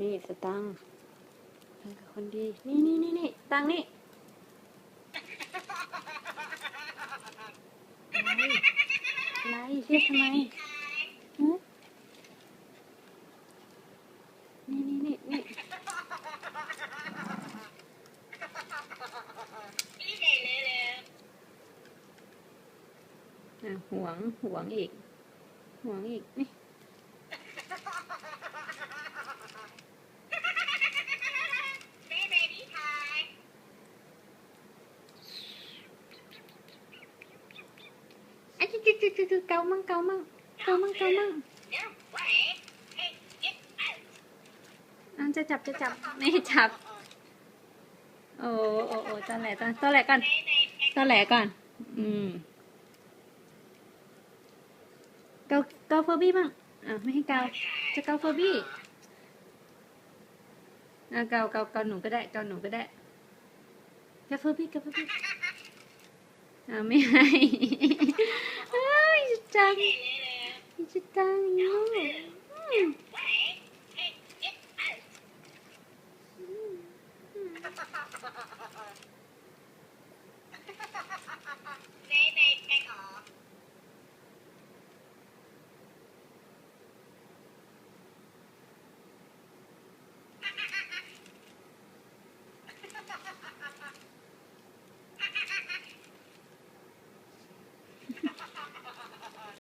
นี่สตังค์เพิ่งกับคนดี นี่นี่นี่นี่ตังค์นี่อะไรไรเรียกทำไมนี่นี่นี่นี่อะหวงหวงอีกหวงอีกนี่ อะ จุ๊จุ๊จุ๊จุ๊เกามั่งเกามั่งเกามั่งเกามั่งอันจะจับจะจับไม่ให้จับ โอ้โอ้โอ้ตอนแหลตอนตอนแหลก่อนตอนแหลก่อน อืมเกาเกาเฟอร์บี้บ้างอะไม่ให้เกาจะเกาเฟอร์บี้อะเกาเกาเกาหนูก็ได้เกาหนูก็ได้เกาเฟอร์บี้เกาเฟอร์บี้อะไม่ให้ เอ้ยจังจะตังอยู่